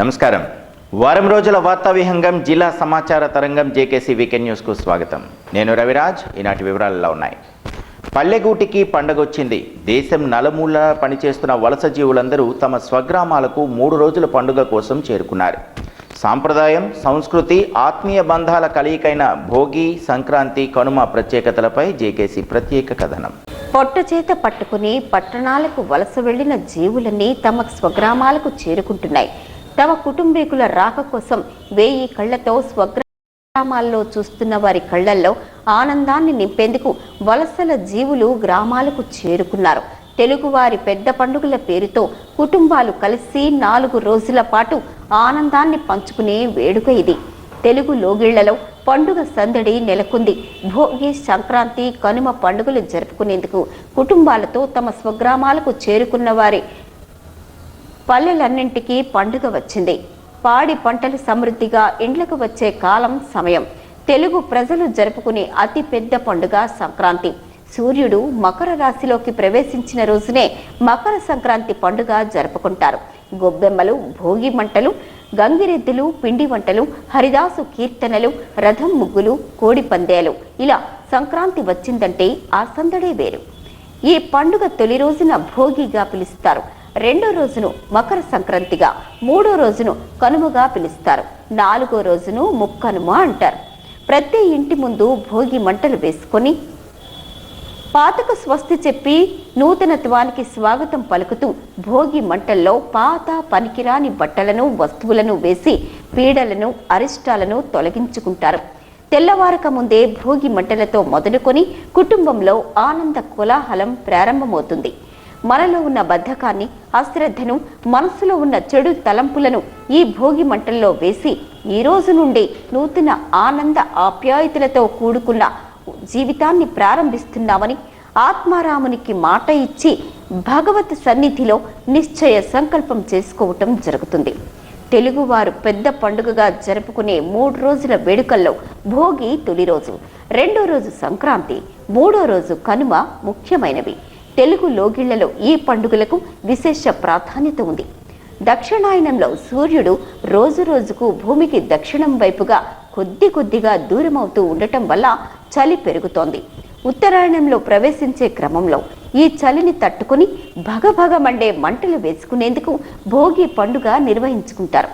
నమస్కారం వారం రోజుల వార్తా విహంగం జిల్లా సమాచార తరంగం జేకేసీ వీకెండ్ న్యూస్కు స్వాగతం నేను రవిరాజ్ ఈనాటి వివరాలలో ఉన్నాయి పల్లెగూటికి పండగొచ్చింది దేశం నలుమూల పనిచేస్తున్న వలస జీవులందరూ తమ స్వగ్రామాలకు మూడు రోజుల పండుగ కోసం చేరుకున్నారు సాంప్రదాయం సంస్కృతి ఆత్మీయ బంధాల కలయికైన భోగి సంక్రాంతి కనుమ ప్రత్యేకతలపై జేకేసీ ప్రత్యేక కథనం పొట్ట చేత పట్టుకుని పట్టణాలకు వలస వెళ్లిన జీవులన్నీ తమ స్వగ్రామాలకు చేరుకుంటున్నాయి తమ కుటుంబీకుల రాక కోసం వేయి కళ్లతో స్వగ్రామాల్లో చూస్తున్న వారి కళ్లల్లో ఆనందాన్ని నింపేందుకు వలసల జీవులు గ్రామాలకు చేరుకున్నారు తెలుగువారి పెద్ద పండుగల పేరుతో కుటుంబాలు కలిసి నాలుగు రోజుల పాటు ఆనందాన్ని పంచుకునే వేడుక ఇది తెలుగు లోగిళ్లలో పండుగ సందడి నెలకొంది భోగి సంక్రాంతి కనుమ పండుగలు జరుపుకునేందుకు కుటుంబాలతో తమ స్వగ్రామాలకు చేరుకున్న వారి పల్లెలన్నింటికీ పండుగ వచ్చింది పాడి పంటలు సమృద్ధిగా ఇండ్లకు వచ్చే కాలం సమయం తెలుగు ప్రజలు జరుపుకునే అతి పెద్ద పండుగ సంక్రాంతి సూర్యుడు మకర రాశిలోకి ప్రవేశించిన రోజునే మకర సంక్రాంతి పండుగ జరుపుకుంటారు గొబ్బెమ్మలు భోగి మంటలు గంగిరెద్దులు పిండి వంటలు హరిదాసు కీర్తనలు రథం ముగ్గులు కోడి పందేలు ఇలా సంక్రాంతి వచ్చిందంటే ఆ సందడే వేరు ఈ పండుగ తొలి రోజున భోగిగా పిలుస్తారు రెండో రోజును మకర సంక్రాంతిగా మూడో రోజును కనుమగా పిలుస్తారు నాలుగో రోజును ముక్కనుమ అంటారు ప్రతి ఇంటి ముందు భోగి మంటలు వేసుకొని పాతకు స్వస్తి చెప్పి నూతనత్వానికి స్వాగతం పలుకుతూ భోగి మంటల్లో పాత పనికిరాని బట్టలను వస్తువులను వేసి పీడలను అరిష్టాలను తొలగించుకుంటారు తెల్లవారక ముందే భోగి మంటలతో మొదలుకొని కుటుంబంలో ఆనంద కోలాహలం ప్రారంభమవుతుంది మనలో ఉన్న బద్ధకాన్ని అశ్రద్ధను మనసులో ఉన్న చెడు తలంపులను ఈ భోగి మంటల్లో వేసి ఈ రోజు నుండి నూతన ఆనంద ఆప్యాయతలతో కూడుకున్న జీవితాన్ని ప్రారంభిస్తున్నామని ఆత్మారామునికి మాట ఇచ్చి భగవత్ సన్నిధిలో నిశ్చయ సంకల్పం చేసుకోవటం జరుగుతుంది తెలుగువారు పెద్ద పండుగగా జరుపుకునే మూడు రోజుల వేడుకల్లో భోగి తొలి రోజు రెండో రోజు సంక్రాంతి మూడో రోజు కనుమ ముఖ్యమైనవి తెలుగు లోగిళ్లలో ఈ పండుగలకు విశేష ప్రాధాన్యత ఉంది దక్షిణాయనంలో సూర్యుడు రోజు రోజుకు భూమికి దక్షిణం వైపుగా కొద్ది కొద్దిగా దూరమవుతూ ఉండటం వల్ల చలి పెరుగుతోంది ఉత్తరాయణంలో ప్రవేశించే క్రమంలో ఈ చలిని తట్టుకుని భగభగమండే మంటలు వేసుకునేందుకు భోగి పండుగ నిర్వహించుకుంటారు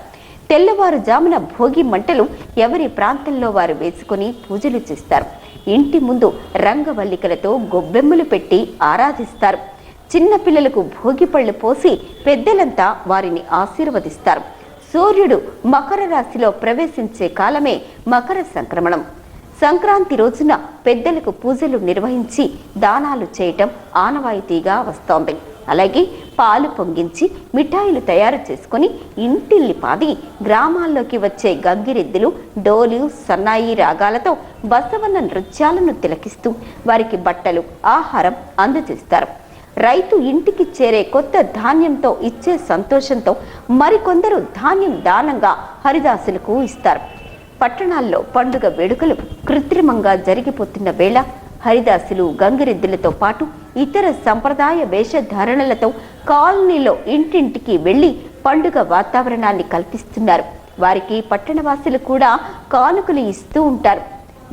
తెల్లవారుజామున భోగి మంటలు ఎవరి ప్రాంతంలో వారు వేసుకుని పూజలు చేస్తారు ఇంటి ముందు రంగవల్లికలతో గొబ్బెమ్మలు పెట్టి ఆరాధిస్తారు చిన్నపిల్లలకు భోగిపళ్ళు పోసి పెద్దలంతా వారిని ఆశీర్వదిస్తారు సూర్యుడు మకర రాశిలో ప్రవేశించే కాలమే మకర సంక్రమణం సంక్రాంతి రోజున పెద్దలకు పూజలు నిర్వహించి దానాలు చేయటం ఆనవాయితీగా వస్తోంది అలాగే పాలు పొంగించి మిఠాయిలు తయారు చేసుకుని ఇంటిల్లి పాది గ్రామాల్లోకి వచ్చే గంగిరెద్దులు డోలు సన్నాయి రాగాలతో బసవన్న నృత్యాలను తిలకిస్తూ వారికి బట్టలు ఆహారం అందజేస్తారు రైతు ఇంటికి చేరే కొత్త ధాన్యంతో ఇచ్చే సంతోషంతో మరికొందరు ధాన్యం దానంగా హరిదాసులకు ఇస్తారు పట్టణాల్లో పండుగ వేడుకలు కృత్రిమంగా జరిగిపోతున్న వేళ హరిదాసులు గంగిరెద్దులతో పాటు ఇతర సంప్రదాయ వేషధారణలతో కాలనీలో ఇంటింటికి వెళ్లి పండుగ వాతావరణాన్ని కల్పిస్తున్నారు వారికి పట్టణవాసులు కూడా కానుకలు ఇస్తూ ఉంటారు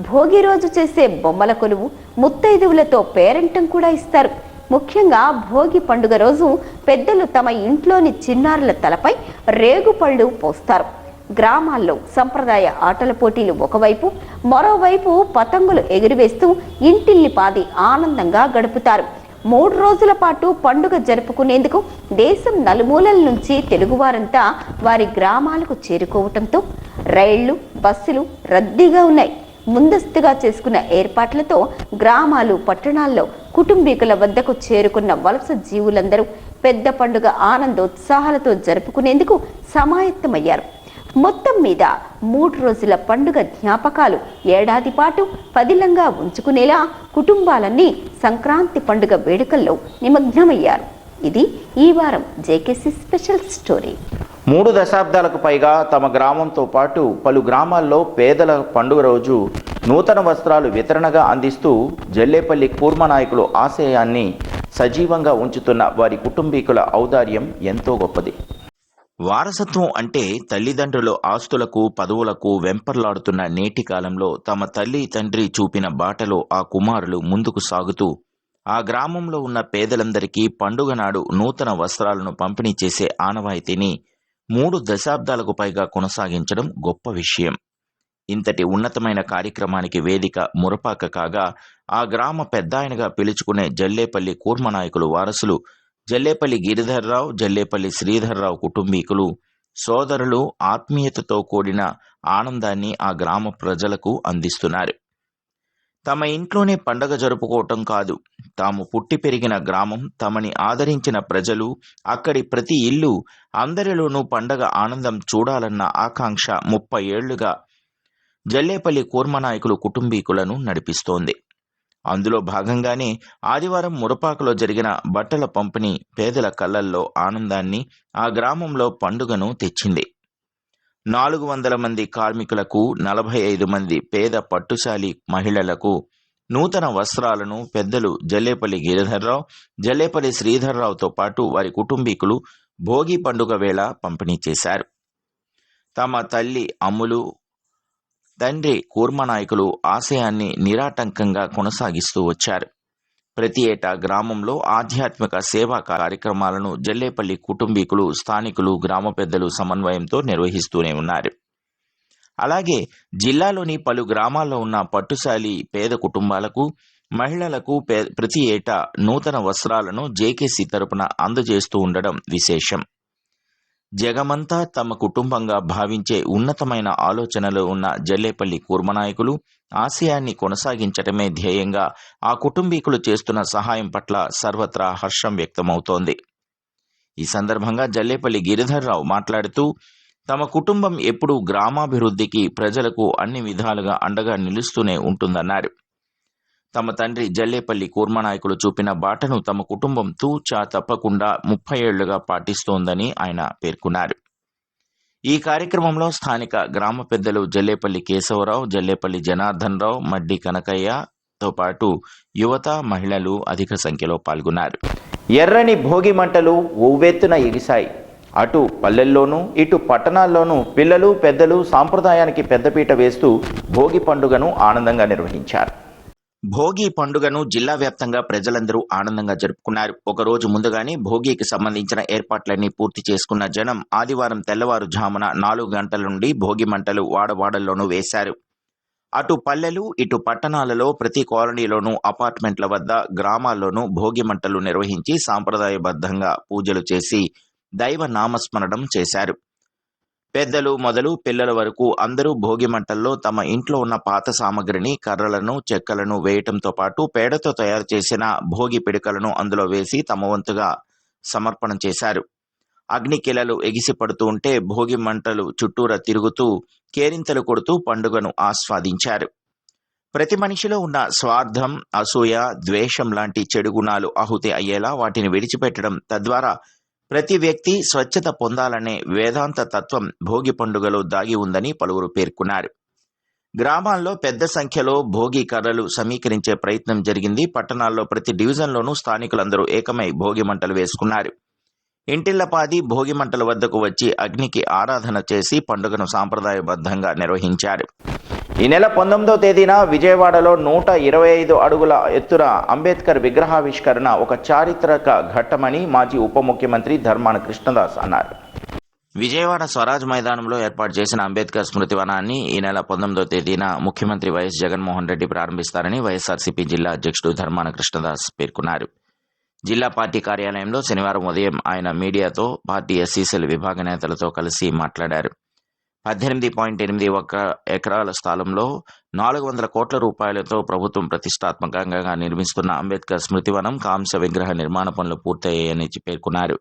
భోగి రోజు చేసే బొమ్మల కొలువు ముత్తైదువులతో పేరంటం కూడా ఇస్తారు ముఖ్యంగా భోగి పండుగ రోజు పెద్దలు తమ ఇంట్లోని చిన్నారుల తలపై రేగుపళ్ళు పోస్తారు గ్రామాల్లో సంప్రదాయ ఆటల పోటీలు ఒకవైపు మరోవైపు పతంగులు ఎగిరివేస్తూ ఇంటిల్ని పాది ఆనందంగా గడుపుతారు మూడు రోజుల పాటు పండుగ జరుపుకునేందుకు దేశం నలుమూలల నుంచి తెలుగువారంతా వారి గ్రామాలకు చేరుకోవటంతో రైళ్లు బస్సులు రద్దీగా ఉన్నాయి ముందస్తుగా చేసుకున్న ఏర్పాట్లతో గ్రామాలు పట్టణాల్లో కుటుంబీకుల వద్దకు చేరుకున్న వలస జీవులందరూ పెద్ద పండుగ ఆనందోత్సాహాలతో జరుపుకునేందుకు సమాయత్తమయ్యారు మొత్తం మీద మూడు రోజుల పండుగ జ్ఞాపకాలు ఏడాది పాటు పదిలంగా ఉంచుకునేలా కుటుంబాలన్నీ సంక్రాంతి పండుగ వేడుకల్లో నిమగ్నమయ్యారు ఇది ఈ వారం జేకేసీ స్పెషల్ స్టోరీ మూడు దశాబ్దాలకు పైగా తమ గ్రామంతో పాటు పలు గ్రామాల్లో పేదల పండుగ రోజు నూతన వస్త్రాలు వితరణగా అందిస్తూ జల్లేపల్లి కూర్మ నాయకులు ఆశయాన్ని సజీవంగా ఉంచుతున్న వారి కుటుంబీకుల ఔదార్యం ఎంతో గొప్పది వారసత్వం అంటే తల్లిదండ్రులు ఆస్తులకు పదవులకు వెంపర్లాడుతున్న నేటి కాలంలో తమ తల్లి తండ్రి చూపిన బాటలో ఆ కుమారులు ముందుకు సాగుతూ ఆ గ్రామంలో ఉన్న పేదలందరికీ పండుగ నాడు నూతన వస్త్రాలను పంపిణీ చేసే ఆనవాయితీని మూడు దశాబ్దాలకు పైగా కొనసాగించడం గొప్ప విషయం ఇంతటి ఉన్నతమైన కార్యక్రమానికి వేదిక మురపాక కాగా ఆ గ్రామ పెద్దాయనగా పిలుచుకునే జల్లేపల్లి కూర్మనాయకులు వారసులు జల్లేపల్లి గిరిధర్రావు జల్లేపల్లి శ్రీధర్రావు కుటుంబీకులు సోదరులు ఆత్మీయతతో కూడిన ఆనందాన్ని ఆ గ్రామ ప్రజలకు అందిస్తున్నారు తమ ఇంట్లోనే పండగ జరుపుకోవటం కాదు తాము పుట్టి పెరిగిన గ్రామం తమని ఆదరించిన ప్రజలు అక్కడి ప్రతి ఇల్లు అందరిలోనూ పండగ ఆనందం చూడాలన్న ఆకాంక్ష ముప్పై ఏళ్లుగా జల్లేపల్లి కూర్మనాయకులు కుటుంబీకులను నడిపిస్తోంది అందులో భాగంగానే ఆదివారం మురపాకలో జరిగిన బట్టల పంపిణీ పేదల కళ్ళల్లో ఆనందాన్ని ఆ గ్రామంలో పండుగను తెచ్చింది నాలుగు వందల మంది కార్మికులకు నలభై ఐదు మంది పేద పట్టుశాలి మహిళలకు నూతన వస్త్రాలను పెద్దలు జల్లేపల్లి గిరిధర్రావు జల్లేపల్లి శ్రీధర్రావుతో పాటు వారి కుటుంబీకులు భోగి పండుగ వేళ పంపిణీ చేశారు తమ తల్లి అమ్ములు తండ్రి కూర్మ నాయకులు ఆశయాన్ని నిరాటంకంగా కొనసాగిస్తూ వచ్చారు ప్రతి ఏటా గ్రామంలో ఆధ్యాత్మిక సేవా కార్యక్రమాలను జల్లేపల్లి కుటుంబీకులు స్థానికులు గ్రామ పెద్దలు సమన్వయంతో నిర్వహిస్తూనే ఉన్నారు అలాగే జిల్లాలోని పలు గ్రామాల్లో ఉన్న పట్టుశాలి పేద కుటుంబాలకు మహిళలకు ప్రతి ఏటా నూతన వస్త్రాలను జేకేసీ తరపున అందజేస్తూ ఉండడం విశేషం జగమంతా తమ కుటుంబంగా భావించే ఉన్నతమైన ఆలోచనలు ఉన్న జల్లేపల్లి కూర్మనాయకులు ఆశయాన్ని కొనసాగించటమే ధ్యేయంగా ఆ కుటుంబీకులు చేస్తున్న సహాయం పట్ల సర్వత్రా హర్షం వ్యక్తమవుతోంది ఈ సందర్భంగా జల్లేపల్లి గిరిధర్రావు మాట్లాడుతూ తమ కుటుంబం ఎప్పుడూ గ్రామాభివృద్ధికి ప్రజలకు అన్ని విధాలుగా అండగా నిలుస్తూనే ఉంటుందన్నారు తమ తండ్రి జల్లేపల్లి కూర్మనాయకులు చూపిన బాటను తమ కుటుంబం తూచా తప్పకుండా ముప్పై ఏళ్లుగా పాటిస్తోందని ఆయన పేర్కొన్నారు ఈ కార్యక్రమంలో స్థానిక గ్రామ పెద్దలు జల్లేపల్లి కేశవరావు జల్లేపల్లి జనార్దన్ రావు మడ్డి కనకయ్యతో పాటు యువత మహిళలు అధిక సంఖ్యలో పాల్గొన్నారు ఎర్రని భోగి మంటలు ఉవ్వెత్తున ఎగిశాయి అటు పల్లెల్లోనూ ఇటు పట్టణాల్లోనూ పిల్లలు పెద్దలు సాంప్రదాయానికి పెద్దపీట వేస్తూ భోగి పండుగను ఆనందంగా నిర్వహించారు భోగి పండుగను జిల్లా వ్యాప్తంగా ప్రజలందరూ ఆనందంగా జరుపుకున్నారు ఒకరోజు ముందుగానే భోగికి సంబంధించిన ఏర్పాట్లన్నీ పూర్తి చేసుకున్న జనం ఆదివారం తెల్లవారుజామున నాలుగు గంటల నుండి భోగి మంటలు వాడవాడల్లోనూ వేశారు అటు పల్లెలు ఇటు పట్టణాలలో ప్రతి కాలనీలోనూ అపార్ట్మెంట్ల వద్ద గ్రామాల్లోనూ భోగి మంటలు నిర్వహించి సాంప్రదాయబద్ధంగా పూజలు చేసి దైవ నామస్మరణం చేశారు పెద్దలు మొదలు పిల్లల వరకు అందరూ భోగిమంటల్లో తమ ఇంట్లో ఉన్న పాత సామగ్రిని కర్రలను చెక్కలను వేయటంతో పాటు పేడతో తయారు చేసిన భోగి పిడకలను అందులో వేసి తమ వంతుగా సమర్పణ చేశారు కిలలు ఎగిసి పడుతూ ఉంటే భోగి మంటలు చుట్టూరా తిరుగుతూ కేరింతలు కొడుతూ పండుగను ఆస్వాదించారు ప్రతి మనిషిలో ఉన్న స్వార్థం అసూయ ద్వేషం లాంటి చెడు గుణాలు ఆహుతి అయ్యేలా వాటిని విడిచిపెట్టడం తద్వారా ప్రతి వ్యక్తి స్వచ్ఛత పొందాలనే వేదాంత తత్వం భోగి పండుగలో దాగి ఉందని పలువురు పేర్కొన్నారు గ్రామాల్లో పెద్ద సంఖ్యలో భోగి కర్రలు సమీకరించే ప్రయత్నం జరిగింది పట్టణాల్లో ప్రతి డివిజన్లోనూ స్థానికులందరూ ఏకమై భోగి మంటలు వేసుకున్నారు ఇంటిళ్లపాది భోగి మంటల వద్దకు వచ్చి అగ్నికి ఆరాధన చేసి పండుగను సాంప్రదాయబద్ధంగా నిర్వహించారు ఈ నెల పంతొమ్మిదవ తేదీన విజయవాడలో నూట ఇరవై ఐదు అడుగుల ఎత్తున అంబేద్కర్ విగ్రహావిష్కరణ ఒక చారిత్రక ఘట్టమని మాజీ ఉప ముఖ్యమంత్రి ధర్మాన కృష్ణదాస్ అన్నారు విజయవాడ స్వరాజ్ మైదానంలో ఏర్పాటు చేసిన అంబేద్కర్ స్మృతి వనాన్ని ఈ నెల పంతొమ్మిదో తేదీన ముఖ్యమంత్రి వైఎస్ జగన్మోహన్ రెడ్డి ప్రారంభిస్తారని వైఎస్ఆర్సీపీ జిల్లా అధ్యక్షుడు ధర్మాన కృష్ణదాస్ పేర్కొన్నారు జిల్లా పార్టీ కార్యాలయంలో శనివారం ఉదయం ఆయన మీడియాతో పార్టీ ఎస్సీసీల విభాగ నేతలతో కలిసి మాట్లాడారు పద్దెనిమిది పాయింట్ ఎనిమిది ఒక్క ఎకరాల స్థలంలో నాలుగు వందల కోట్ల రూపాయలతో ప్రభుత్వం ప్రతిష్టాత్మకంగా నిర్మిస్తున్న అంబేద్కర్ స్మృతివనం కాంస విగ్రహ నిర్మాణ పనులు పూర్తయ్యాయని పేర్కొన్నారు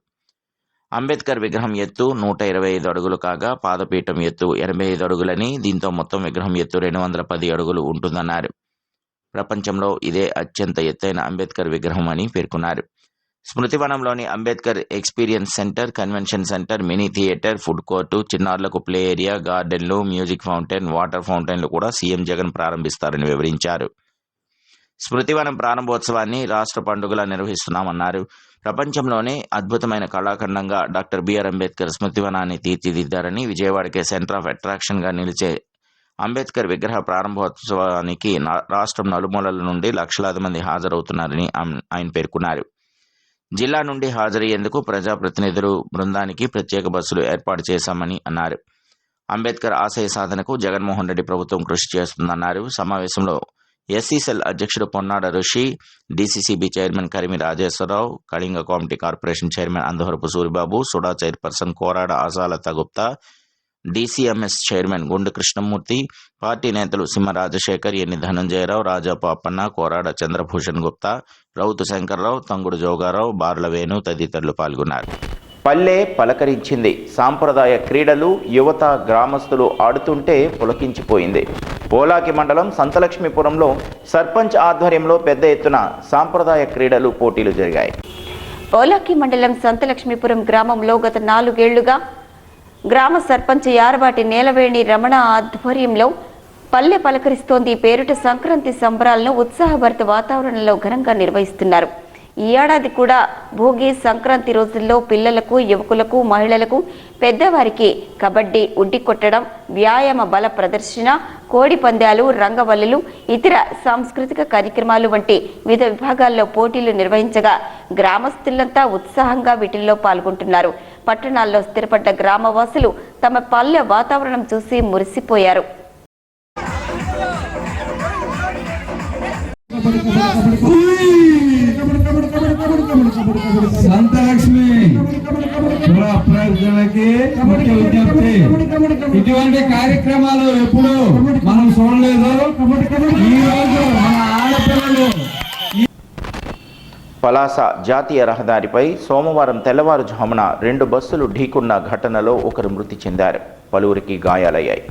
అంబేద్కర్ విగ్రహం ఎత్తు నూట ఇరవై ఐదు అడుగులు కాగా పాదపీఠం ఎత్తు ఎనభై ఐదు అడుగులని దీంతో మొత్తం విగ్రహం ఎత్తు రెండు వందల పది అడుగులు ఉంటుందన్నారు ప్రపంచంలో ఇదే అత్యంత ఎత్తైన అంబేద్కర్ విగ్రహం అని పేర్కొన్నారు స్మృతివనంలోని Ambedkar experience centre convention centre mini theatre food court చిన్నారులకు ప్లే ఏరియా గార్డెన్లు మ్యూజిక్ ఫౌంటైన్ వాటర్ ఫౌంటైన్లు కూడా సీఎం జగన్ ప్రారంభిస్తారని వివరించారు స్మృతివనం ప్రారంభోత్సవాన్ని రాష్ట్ర పండుగలా నిర్వహిస్తున్నామన్నారు ప్రపంచంలోనే అద్భుతమైన కళాఖండంగా డాక్టర్ బిఆర్ అంబేద్కర్ స్మృతివనాన్ని తీర్చిదిద్దారని విజయవాడకే సెంటర్ ఆఫ్ అట్రాక్షన్గా నిలిచే అంబేద్కర్ విగ్రహ ప్రారంభోత్సవానికి రాష్ట్రం నలుమూలల నుండి లక్షలాది మంది హాజరవుతున్నారని ఆయన పేర్కొన్నారు జిల్లా నుండి హాజరయ్యేందుకు ప్రజాప్రతినిధులు బృందానికి ప్రత్యేక బస్సులు ఏర్పాటు చేశామని అన్నారు అంబేద్కర్ ఆశయ సాధనకు జగన్మోహన్ రెడ్డి ప్రభుత్వం కృషి చేస్తుందన్నారు సమావేశంలో ఎస్సీసెల్ అధ్యక్షుడు Ponnada Rishi DCCB chairman Karimi Rajeswararao Kalinga Komati corporation chairman Andaharapu Suribabu SUDA chairperson Korada Ajalatha Gupta DCMS chairman Gundu Krishnamurthy party నేతలు సింహ రాజశేఖర్ ఎన్ని ధనంజయరావు రాజా పాపన్న కోరాడ చంద్రభూషణ్ గుప్తా రౌతు శంకర్రావు తంగుడు జోగారావు బార్లవేణు తదితరులు పాల్గొన్నారు పల్లె పలకరించింది సాంప్రదాయ క్రీడలు యువత గ్రామస్తులు ఆడుతుంటే పులకించిపోయింది పోలాకి మండలం సంతలక్ష్మీపురంలో సర్పంచ్ ఆధ్వర్యంలో పెద్ద ఎత్తున సాంప్రదాయ క్రీడలు పోటీలు జరిగాయి పోలాకి మండలం సంతలక్ష్మీపురం గ్రామంలో గత నాలుగేళ్లుగా గ్రామ సర్పంచ్ యారవాటి నేలవేణి రమణ ఆధ్వర్యంలో పల్లె పలకరిస్తోంది పేరుట సంక్రాంతి సంబరాలను ఉత్సాహభరిత వాతావరణంలో ఘనంగా నిర్వహిస్తున్నారు ఈ ఏడాది కూడా భోగి సంక్రాంతి రోజుల్లో పిల్లలకు యువకులకు మహిళలకు పెద్దవారికి కబడ్డీ ఉడ్డి కొట్టడం వ్యాయామ బల ప్రదర్శన కోడి పందాలు రంగవల్లులు ఇతర సాంస్కృతిక కార్యక్రమాలు వంటి వివిధ విభాగాల్లో పోటీలు నిర్వహించగా గ్రామస్తులంతా ఉత్సాహంగా వీటిల్లో పాల్గొంటున్నారు పట్టణాల్లో స్థిరపడ్డ గ్రామవాసులు తమ పల్లె వాతావరణం చూసి మురిసిపోయారు ఇటువంటి కార్యక్రమాలు ఎప్పుడు మనం చూడలేదు ఈ రోజు మన ఆడపిల్లలు పలాస జాతీయ రహదారిపై సోమవారం తెల్లవారుజామున రెండు బస్సులు ఢీకున్న ఘటనలో ఒకరు మృతి చెందారు పలువురికి గాయాలయ్యాయి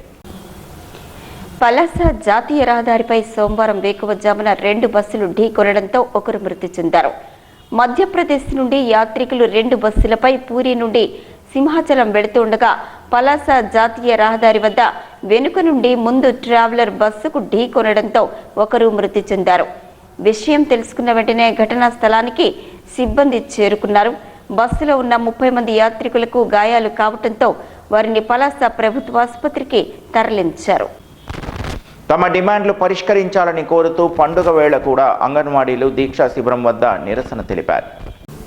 పలాస జాతీయ రహదారిపై సోమవారం వేకువజామున రెండు బస్సులు ఢీకొనడంతో ఒకరు మృతి చెందారు మధ్యప్రదేశ్ నుండి యాత్రికులు రెండు బస్సులపై పూరి నుండి సింహాచలం వెళుతుండగా పలాస జాతీయ రహదారి వద్ద వెనుక నుండి ముందు ట్రావెలర్ బస్సుకు ఢీకొనడంతో ఒకరు మృతి చెందారు విషయం తెలుసుకున్న వెంటనే ఘటనా స్థలానికి సిబ్బంది చేరుకున్నారు బస్సులో ఉన్న ముప్పై మంది యాత్రికులకు గాయాలు కావడంతో వారిని పలాస ప్రభుత్వ ఆసుపత్రికి తరలించారు తమ డిమాండ్లు పరిష్కరించాలని కోరుతూ పండుగ వేళ కూడా అంగన్వాడీలు దీక్షా శిబిరం వద్ద నిరసన తెలిపారు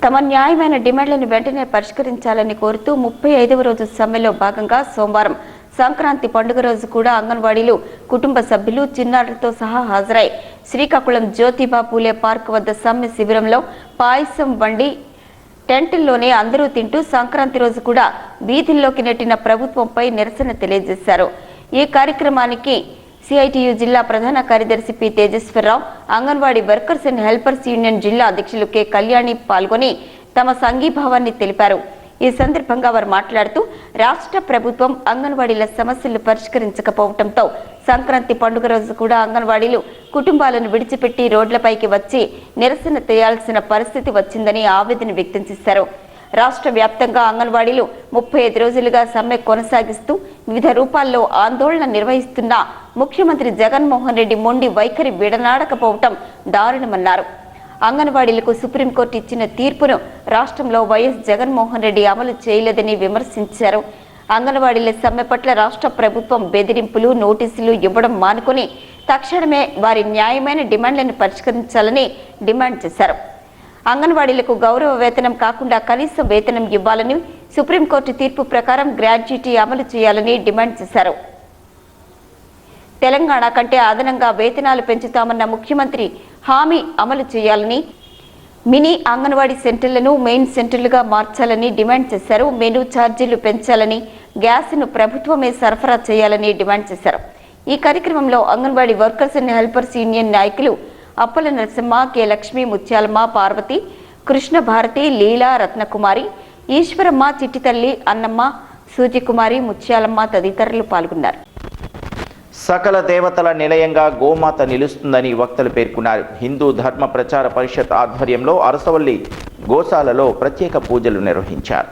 తమ న్యాయమైన డిమాండ్లను వెంటనే పరిష్కరించాలని కోరుతూ ముప్పై ఐదవ రోజు సమ్మెలో భాగంగా సోమవారం సంక్రాంతి పండుగ రోజు కూడా అంగన్వాడీలు కుటుంబ సభ్యులు చిన్నారులతో సహా హాజరై శ్రీకాకుళం జ్యోతిబా పూలే పార్క్ వద్ద సమ్మె శిబిరంలో పాయసం వండి టెంటుల్లోనే అందరూ తింటూ సంక్రాంతి రోజు కూడా వీధుల్లోకి నెట్టిన ప్రభుత్వంపై నిరసన తెలియజేశారు ఈ కార్యక్రమానికి సిఐటియు జిల్లా ప్రధాన కార్యదర్శి P Tejaswararao Anganwadi workers and helpers union జిల్లా అధ్యక్షులు కె కళ్యాణి పాల్గొని తమ సంఘీభావాన్ని తెలిపారు ఈ సందర్భంగా వారు మాట్లాడుతూ రాష్ట్ర ప్రభుత్వం అంగన్వాడీల సమస్యలు పరిష్కరించకపోవడంతో సంక్రాంతి పండుగ రోజు కూడా అంగన్వాడీలు కుటుంబాలను విడిచిపెట్టి రోడ్లపైకి వచ్చి నిరసన చేయాల్సిన పరిస్థితి వచ్చిందని ఆవేదన వ్యక్తం చేశారు రాష్ట్ర వ్యాప్తంగా అంగన్వాడీలు ముప్పై ఐదు రోజులుగా సమ్మె కొనసాగిస్తూ వివిధ రూపాల్లో ఆందోళన నిర్వహిస్తున్న ముఖ్యమంత్రి జగన్మోహన్ రెడ్డి మొండి వైఖరి విడనాడకపోవటం దారుణమన్నారు అంగన్వాడీలకు సుప్రీంకోర్టు ఇచ్చిన తీర్పును రాష్ట్రంలో వైఎస్ జగన్మోహన్ రెడ్డి అమలు చేయలేదని విమర్శించారు అంగన్వాడీల సమ్మె పట్ల రాష్ట్ర ప్రభుత్వం బెదిరింపులు నోటీసులు ఇవ్వడం మానుకొని తక్షణమే వారి న్యాయమైన డిమాండ్లను పరిష్కరించాలని డిమాండ్ చేశారు అంగన్వాడీలకు గౌరవ వేతనం కాకుండా కనీస వేతనం ఇవ్వాలని సుప్రీంకోర్టు తీర్పు ప్రకారం గ్రాడ్యుటీ అమలు చేయాలని డిమాండ్ చేశారు తెలంగాణ కంటే అదనంగా వేతనాలు పెంచుతామన్న ముఖ్యమంత్రి హామీ అమలు చేయాలని మినీ అంగన్వాడీ సెంటర్లను మెయిన్ సెంటర్లుగా మార్చాలని డిమాండ్ చేశారు మెనూ ఛార్జీలు పెంచాలని గ్యాస్ను ప్రభుత్వమే సరఫరా చేయాలని డిమాండ్ చేశారు ఈ కార్యక్రమంలో Anganwadi workers and helpers union నాయకులు అప్పల నరసింహ కె లక్ష్మి ముత్యాలమ్మ పార్వతి కృష్ణ భారతి లీలా రత్నకుమారి ఈశ్వరమ్మ చిట్టితల్లి అన్నమ్మ సూజికుమారి ముత్యాలమ్మ తదితరులు పాల్గొన్నారు సకల దేవతల నిలయంగా గోమాత నిలుస్తుందని వక్తలు పేర్కొన్నారు హిందూ ధర్మ ప్రచార పరిషత్ ఆధ్వర్యంలో అరసవల్లి గోశాలలో ప్రత్యేక పూజలు నిర్వహించారు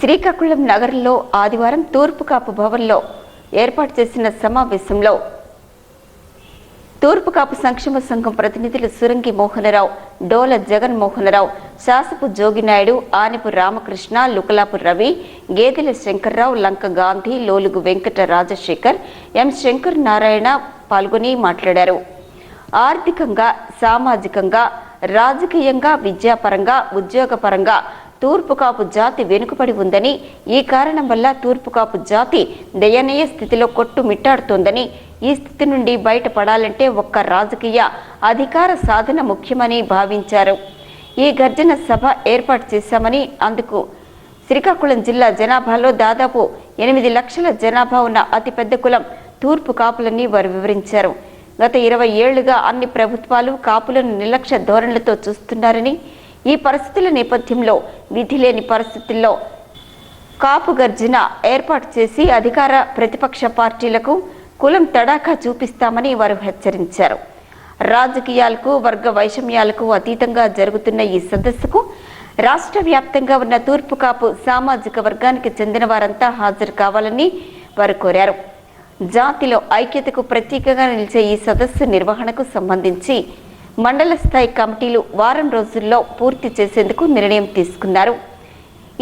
శ్రీకాకుళం నగరంలో ఆదివారం తూర్పు కాపు భవన్లో ఏర్పాటు చేసిన సమావేశంలో తూర్పు కాపు సంక్షేమ సంఘం ప్రతినిధులు సురంగి మోహనరావు డోల జగన్మోహనరావు శాసపు జోగినాయుడు ఆనిపు రామకృష్ణ లుకలాపు రవి గేదెల శంకర్రావు లంక గాంధీ లోలుగు వెంకట రాజశేఖర్ ఎం శంకర్ నారాయణ పాల్గొని మాట్లాడారు ఆర్థికంగా సామాజికంగా రాజకీయంగా విద్యాపరంగా ఉద్యోగపరంగా తూర్పుకాపు జాతి వెనుకబడి ఉందని ఈ కారణం వల్ల తూర్పుకాపు జాతి దయనీయ స్థితిలో కొట్టుమిట్టాడుతోందని ఈ స్థితి నుండి బయటపడాలంటే ఒక్క రాజకీయ అధికార సాధన ముఖ్యమని భావించారు ఈ గర్జన సభ ఏర్పాటు చేశామని అందుకు శ్రీకాకుళం జిల్లా జనాభాలో దాదాపు ఎనిమిది లక్షల జనాభా ఉన్న అతిపెద్ద కులం తూర్పు కాపులని వారు వివరించారు గత ఇరవై ఏళ్లుగా అన్ని ప్రభుత్వాలు కాపులను నిర్లక్ష్య ధోరణులతో చూస్తున్నారని ఈ పరిస్థితుల నేపథ్యంలో విధి లేని పరిస్థితుల్లో కాపు గర్జన ఏర్పాటు చేసి అధికార ప్రతిపక్ష పార్టీలకు కులం తడాఖా చూపిస్తామని వారు హెచ్చరించారు రాజకీయాలకు వర్గ వైషమ్యాలకు అతీతంగా జరుగుతున్న ఈ సదస్సుకు రాష్ట్ర వ్యాప్తంగా ఉన్న తూర్పు కాపు సామాజిక వర్గానికి చెందిన వారంతా హాజరు కావాలని వారు కోరారు జాతిలో ఐక్యతకు ప్రత్యేకంగా నిలిచే ఈ సదస్సు నిర్వహణకు సంబంధించి మండల స్థాయి కమిటీలు వారం రోజుల్లో పూర్తి చేసేందుకు నిర్ణయం తీసుకున్నారు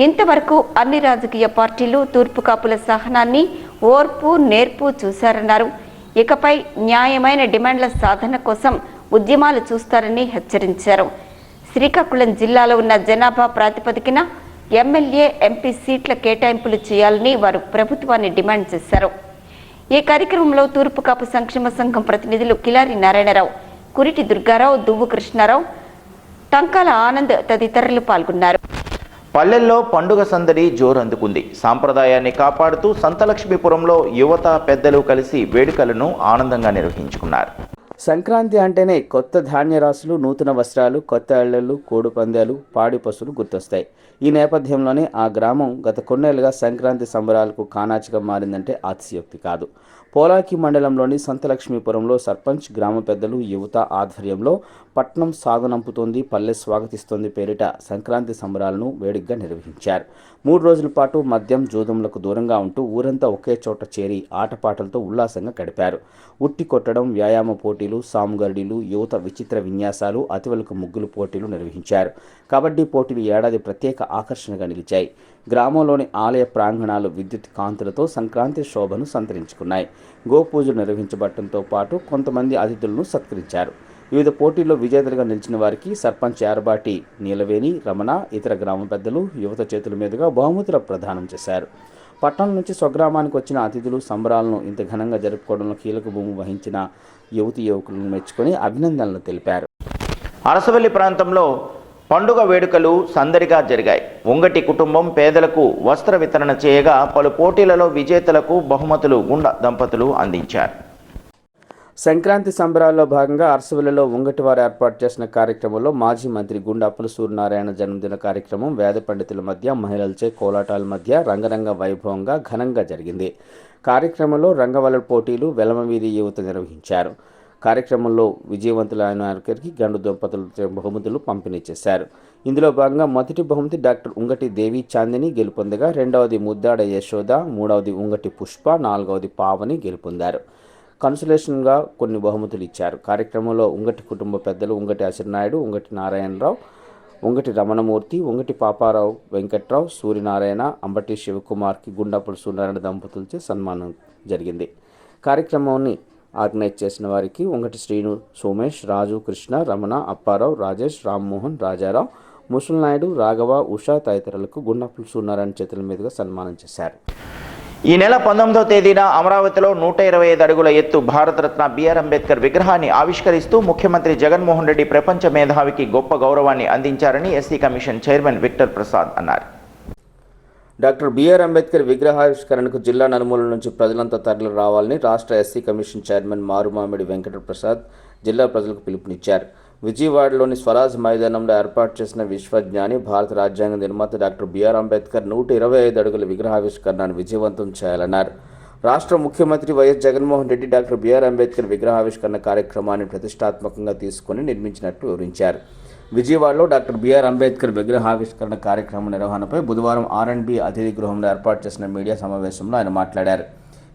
ఇంతవరకు అన్ని రాజకీయ పార్టీలు తూర్పు కాపుల సహనాన్ని ఓర్పు నేర్పు చూశారన్నారు ఇకపై న్యాయమైన డిమాండ్ల సాధన కోసం ఉద్యమాలు చూస్తారని హెచ్చరించారు శ్రీకాకుళం జిల్లాలో ఉన్న జనాభా ప్రాతిపదికన ఎమ్మెల్యే ఎంపీ సీట్ల కేటాయింపులు చేయాలని వారు ప్రభుత్వాన్ని డిమాండ్ చేశారు ఈ కార్యక్రమంలో తూర్పు కాపు సంక్షేమ సంఘం ప్రతినిధులు కిలారి నారాయణరావు కురిటి దుర్గారావు దువ్వు కృష్ణారావు టంకాల ఆనంద్ తదితరులు పాల్గొన్నారు పల్లెల్లో పండుగ సందడి జోరు అందుకుంది సాంప్రదాయాన్ని కాపాడుతూ సంతలక్ష్మీపురంలో యువత పెద్దలు కలిసి వేడుకలను ఆనందంగా నిర్వహించుకున్నారు సంక్రాంతి అంటేనే కొత్త ధాన్య రాసులు నూతన వస్త్రాలు కొత్త అళ్ళళ్ళు కోడి పందాలు పాడి పశువులు గుర్తొస్తాయి ఈ నేపథ్యంలోనే ఆ గ్రామం గత కొన్నేళ్లుగా సంక్రాంతి సంబరాలకు కానాచిగా మారిందంటే అతిశయోక్తి కాదు పోలాకి మండలంలోని సంతలక్ష్మీపురంలో సర్పంచ్ గ్రామ పెద్దలు యువత ఆధ్వర్యంలో పట్నం సాగునంపుతోంది పల్లె స్వాగతిస్తోంది పేరిట సంక్రాంతి సంబరాలను వేడిగ్గా నిర్వహించారు మూడు రోజుల పాటు మద్యం జూదంలకు దూరంగా ఉంటూ ఊరంతా ఒకే చోట చేరి ఆటపాటలతో ఉల్లాసంగా గడిపారు ఉట్టి కొట్టడం వ్యాయామ పోటీలు సాముగర్డీలు యువత విచిత్ర విన్యాసాలు అతివలకు ముగ్గులు పోటీలు నిర్వహించారు కబడ్డీ పోటీలు ఏడాది ప్రత్యేక ఆకర్షణగా నిలిచాయి గ్రామంలోని ఆలయ ప్రాంగణాలు విద్యుత్ కాంతులతో సంక్రాంతి శోభను సంతరించుకున్నాయి గోపూజలు నిర్వహించబడటంతో పాటు కొంతమంది అతిథులను సత్కరించారు వివిధ పోటీల్లో విజేతలుగా నిలిచిన వారికి సర్పంచ్ ఏర్బాటి నీలవేణి రమణ ఇతర గ్రామ పెద్దలు యువత చేతుల మీదుగా బహుమతులు ప్రదానం చేశారు పట్టణం నుంచి స్వగ్రామానికి వచ్చిన అతిథులు సంబరాలను ఇంత ఘనంగా జరుపుకోవడంలో కీలక భూమి వహించిన యువతి యువకులను మెచ్చుకొని అభినందనలు తెలిపారు అరసవల్లి ప్రాంతంలో పండుగ వేడుకలు సందడిగా జరిగాయి ఉంగటి కుటుంబం పేదలకు వస్త్ర వితరణ చేయగా పలు పోటీలలో విజేతలకు బహుమతులు గుండ దంపతులు అందించారు సంక్రాంతి సంబరాల్లో భాగంగా అరసవల్లిలో ఉంగటి వారు ఏర్పాటు చేసిన కార్యక్రమంలో మాజీ మంత్రి గుండాపుల సూర్యనారాయణ జన్మదిన కార్యక్రమం వేద పండితుల మధ్య మహిళలచే కోలాటాల మధ్య రంగరంగ వైభవంగా ఘనంగా జరిగింది కార్యక్రమంలో రంగవల్ల పోటీలు వెలమవీధి యువత నిర్వహించారు కార్యక్రమంలో విజయవంతులైన ఆయనకి గండు దంపతులు బహుమతులు పంపిణీ చేశారు ఇందులో భాగంగా మొదటి బహుమతి డాక్టర్ ఉంగటి దేవి చాందిని గెలుపొందగా రెండవది ముద్దాడ యశోద మూడవది ఉంగటి పుష్ప నాలుగవది పావని గెలుపొందారు కన్సులేషన్గా కొన్ని బహుమతులు ఇచ్చారు కార్యక్రమంలో ఉంగటి కుటుంబ పెద్దలు ఉంగటి అసిరినాయుడు ఉంగటి నారాయణరావు ఉంగటి రమణమూర్తి ఉంగటి పాపారావు వెంకట్రావు సూర్యనారాయణ అంబటి శివకుమార్కి గుండాపుల సూర్యనారాయణ దంపతులచే సన్మానం జరిగింది కార్యక్రమాన్ని ఆర్గనైజ్ చేసిన వారికి ఉంగటి శ్రీను సోమేష్ రాజు కృష్ణ రమణ అప్పారావు రాజేష్ రామ్మోహన్ రాజారావు ముసలినాయుడు రాఘవ ఉషా తదితరులకు గుండపులు సున్నారాయణ చేతుల మీదుగా సన్మానం చేశారు ఈ నెల పంతొమ్మిదవ తేదీన అమరావతిలో నూట ఇరవై ఐదు అడుగుల ఎత్తు భారతరత్న బిఆర్ అంబేద్కర్ విగ్రహాన్ని ఆవిష్కరిస్తూ ముఖ్యమంత్రి జగన్మోహన్ రెడ్డి ప్రపంచ మేధావికి గొప్ప గౌరవాన్ని అందించారని SC commission chairman Victor Prasad అన్నారు డాక్టర్ బిఆర్ అంబేద్కర్ విగ్రహావిష్కరణకు జిల్లా నలుమూల నుంచి ప్రజలంతా తరలి రావాలని రాష్ట్ర SC commission chairman Marumamidi Venkata Prasad జిల్లా ప్రజలకు పిలుపునిచ్చారు విజయవాడలోని స్వరాజ్ మైదానంలో ఏర్పాటు చేసిన విశ్వజ్ఞాని భారత రాజ్యాంగ నిర్మాత డాక్టర్ బిఆర్ అంబేద్కర్ నూట ఇరవై ఐదు అడుగుల విగ్రహావిష్కరణను విజయవంతం చేయాలన్నారు రాష్ట్ర ముఖ్యమంత్రి YS Jaganmohan Reddy doctor BR Ambedkar విగ్రహావిష్కరణ కార్యక్రమాన్ని ప్రతిష్టాత్మకంగా తీసుకుని నిర్మించినట్లు వివరించారు విజయవాడలో డాక్టర్ బిఆర్ అంబేద్కర్ విగ్రహావిష్కరణ కార్యక్రమం నిర్వహణపై బుధవారం ఆర్ఎండ్బి అతిథి గృహంలో ఏర్పాటు చేసిన మీడియా సమావేశంలో ఆయన మాట్లాడారు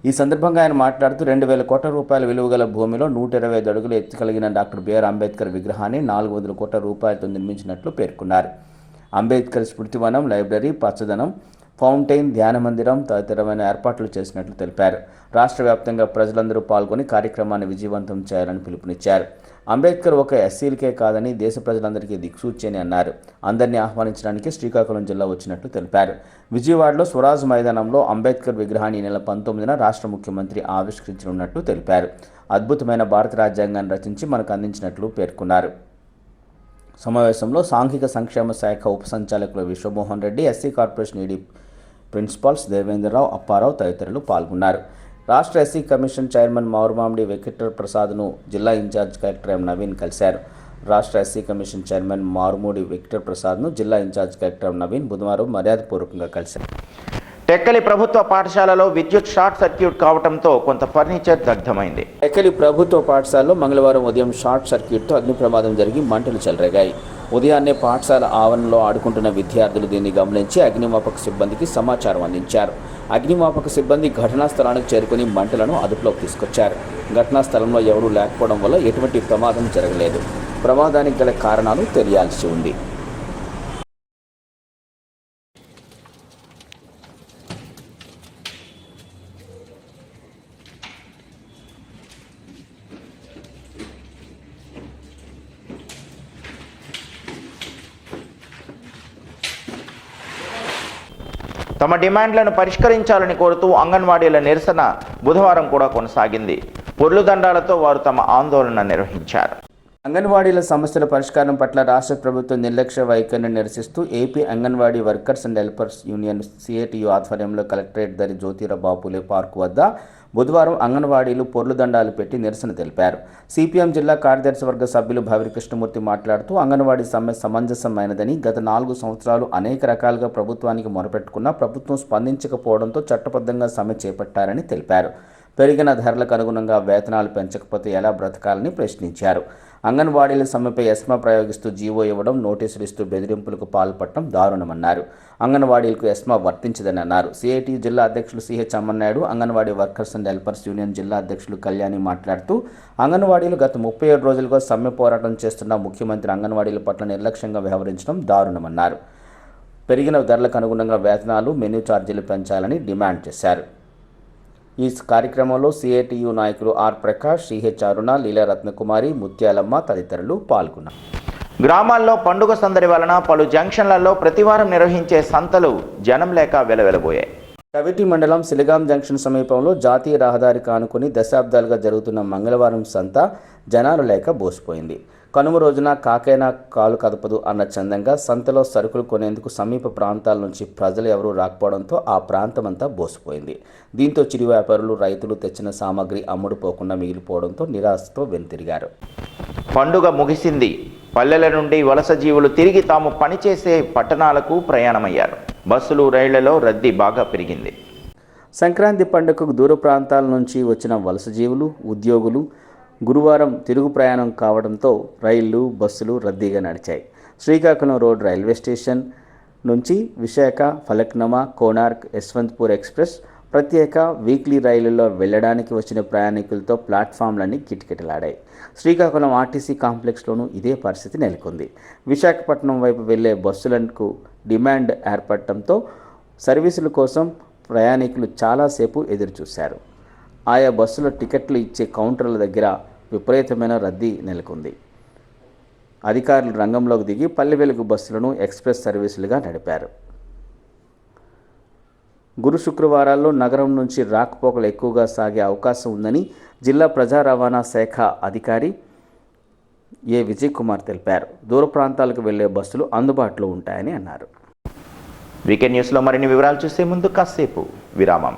ఈ సందర్భంగా ఆయన మాట్లాడుతూ రెండు వేల కోట్ల రూపాయల విలువగల భూమిలో నూట ఇరవై ఐదు అడుగులు ఎత్తి కలిగిన డాక్టర్ బిఆర్ అంబేద్కర్ విగ్రహాన్ని నాలుగు వందల కోట్ల రూపాయలతో నిర్మించినట్లు పేర్కొన్నారు అంబేద్కర్ స్మృతివనం లైబ్రరీ పచ్చదనం ఫౌంటైన్ ధ్యాన మందిరం తదితరమైన ఏర్పాట్లు చేసినట్లు తెలిపారు రాష్ట్ర వ్యాప్తంగా ప్రజలందరూ పాల్గొని కార్యక్రమాన్ని విజయవంతం చేయాలని పిలుపునిచ్చారు అంబేద్కర్ ఒక ఎస్సీలకే కాదని దేశ ప్రజలందరికీ దిక్సూచి అని అన్నారు అందరినీ ఆహ్వానించడానికి శ్రీకాకుళం జిల్లా వచ్చినట్లు తెలిపారు విజయవాడలో స్వరాజ్ మైదానంలో అంబేద్కర్ విగ్రహాన్ని నెల పంతొమ్మిదిన రాష్ట్ర ముఖ్యమంత్రి ఆవిష్కరించనున్నట్లు తెలిపారు అద్భుతమైన భారత రాజ్యాంగాన్ని రచించి మనకు అందించినట్లు పేర్కొన్నారు సమావేశంలో సాంఘిక సంక్షేమ శాఖ ఉప సంచాలకులు Vishwamohan Reddy SC corporation ED principals Devendrarao Apparao తదితరులు పాల్గొన్నారు రాష్ట్ర SC commission chairman Mourumamidi Venkata ప్రసాద్ను జిల్లా ఇన్ఛార్జ్ కలెక్టర్ ఎం నవీన్ కలిశారు రాష్ట్ర SC commission chairman Marumudi Venkata ప్రసాద్ను జిల్లా ఇన్ఛార్జ్ కలెక్టర్ నవీన్ బుధవారం మర్యాదపూర్వకంగా కలిశారు టెక్కలి ప్రభుత్వ పాఠశాలలో విద్యుత్ షార్ట్ సర్క్యూట్ కావడంతో కొంత ఫర్నిచర్ దగ్ధమైంది టెక్కలి ప్రభుత్వ పాఠశాలలో మంగళవారం ఉదయం షార్ట్ సర్క్యూట్తో అగ్ని ప్రమాదం జరిగి మంటలు చెలరేగాయి ఉదయాన్నే పాఠశాల ఆవరణలో ఆడుకుంటున్న విద్యార్థులు దీన్ని గమనించి అగ్నిమాపక సిబ్బందికి సమాచారం అందించారు అగ్నిమాపక సిబ్బంది ఘటనా స్థలానికి చేరుకుని మంటలను అదుపులోకి తీసుకొచ్చారు ఘటనా స్థలంలో ఎవరూ లేకపోవడం వల్ల ఎటువంటి ప్రమాదం జరగలేదు ప్రమాదానికి గల కారణాలు తెలియాల్సి ఉంది తమ డిమాండ్లను పరిష్కరించాలని కోరుతూ అంగన్వాడీల నిరసన బుధవారం కూడా కొనసాగింది పొర్లు దండాలతో వారు తమ ఆందోళన నిర్వహించారు అంగన్వాడీల సమస్యల పరిష్కారం పట్ల రాష్ట్ర ప్రభుత్వం నిర్లక్ష్య వైఖరిని నిరసిస్తూ AP Anganwadi workers and helpers union CITU ఆధ్వర్యంలో కలెక్టరేట్ దరి జ్యోతిరాబాపులే పార్క్ వద్ద బుధవారం అంగన్వాడీలు పొర్లు దండాలు పెట్టి నిరసన తెలిపారు సిపిఎం జిల్లా కార్యదర్శి వర్గ సభ్యులు భవిరి కృష్ణమూర్తి మాట్లాడుతూ అంగన్వాడీ సమ్మె సమంజసమైనదని గత నాలుగు సంవత్సరాలు అనేక రకాలుగా ప్రభుత్వానికి మొరపెట్టుకున్నా ప్రభుత్వం స్పందించకపోవడంతో చట్టబద్ధంగా సమ్మె చేపట్టారని తెలిపారు పెరిగిన ధరలకు అనుగుణంగా వేతనాలు పెంచకపోతే ఎలా బ్రతకాలని ప్రశ్నించారు అంగన్వాడీల సమ్మెపై ఎస్మ ప్రయోగిస్తూ జీవో ఇవ్వడం నోటీసులు ఇస్తూ బెదిరింపులకు పాల్పడటం దారుణమన్నారు అంగన్వాడీలకు ఎస్మ వర్తించదని అన్నారు సిఐటి జిల్లా అధ్యక్షులు CH Ammannaidu Anganwadi workers and helpers union జిల్లా అధ్యక్షులు కళ్యాణి మాట్లాడుతూ అంగన్వాడీలు గత ముప్పై ఏడు రోజులుగా సమ్మె పోరాటం చేస్తున్న ముఖ్యమంత్రి అంగన్వాడీల పట్ల నిర్లక్ష్యంగా వ్యవహరించడం దారుణమన్నారు పెరిగిన ధరలకు అనుగుణంగా వేతనాలు మెనూ ఛార్జీలు పెంచాలని డిమాండ్ చేశారు ఈ కార్యక్రమంలో సిఐటియు నాయకులు ఆర్ ప్రకాష్ సిహెచ్ అరుణ లీలారత్నకుమారి ముత్యాలమ్మ తదితరులు పాల్గొన్నారు గ్రామాల్లో పండుగ సందడి వలన పలు జంక్షన్లలో ప్రతివారం నిర్వహించే సంతలు జనం లేక వెలవెలబోయాయి కవిటి మండలం సిలిగాం జంక్షన్ సమీపంలో జాతీయ రహదారి కానుకొని దశాబ్దాలుగా జరుగుతున్న మంగళవారం సంత జనాలు లేక బోసిపోయింది కనుమ రోజున కాకైనా కాలు కదపదు అన్న చందంగా సంతలో సరుకులు కొనేందుకు సమీప ప్రాంతాల నుంచి ప్రజలు ఎవరూ రాకపోవడంతో ఆ ప్రాంతమంతా బోసిపోయింది దీంతో చిరు వ్యాపారులు రైతులు తెచ్చిన సామాగ్రి అమ్ముడుపోకుండా మిగిలిపోవడంతో నిరాశతో వెనుతిరిగారు పండుగ ముగిసింది పల్లెల నుండి వలస జీవులు తిరిగి తాము పనిచేసే పట్టణాలకు ప్రయాణమయ్యారు బస్సులు రైళ్లలో రద్దీ బాగా పెరిగింది సంక్రాంతి పండుగకు దూర ప్రాంతాల నుంచి వచ్చిన వలస జీవులు ఉద్యోగులు గురువారం తిరుగు ప్రయాణం కావడంతో రైళ్లు బస్సులు రద్దీగా నడిచాయి శ్రీకాకుళం రోడ్ రైల్వే స్టేషన్ నుంచి విశాఖ ఫలక్నమా కోనార్క్ యశ్వంత్పూర్ ఎక్స్ప్రెస్ ప్రత్యేక వీక్లీ రైలులో వెళ్ళడానికి వచ్చిన ప్రయాణికులతో ప్లాట్ఫామ్లన్నీ కిటకిటలాడాయి శ్రీకాకుళం ఆర్టీసీ కాంప్లెక్స్లోనూ ఇదే పరిస్థితి నెలకొంది విశాఖపట్నం వైపు వెళ్లే బస్సులకు డిమాండ్ ఏర్పడటంతో సర్వీసుల కోసం ప్రయాణికులు చాలాసేపు ఎదురుచూశారు ఆయా బస్సుల టికెట్లు ఇచ్చే కౌంటర్ల దగ్గర విపరీతమైన రద్దీ నెలకొంది అధికారులు రంగంలోకి దిగి పల్లె వెలుగు బస్సులను ఎక్స్ప్రెస్ సర్వీసులుగా నడిపారు గురు శుక్రవారాల్లో నగరం నుంచి రాకపోకలు ఎక్కువగా సాగే అవకాశం ఉందని జిల్లా ప్రజా రవాణా శాఖ అధికారి ఏ విజయ్ కుమార్ తెలిపారు దూర ప్రాంతాలకు వెళ్లే బస్సులు అందుబాటులో ఉంటాయని అన్నారు వీకెండ్ న్యూస్లో మరిన్ని వివరాలు చూసే ముందు కాసేపు విరామం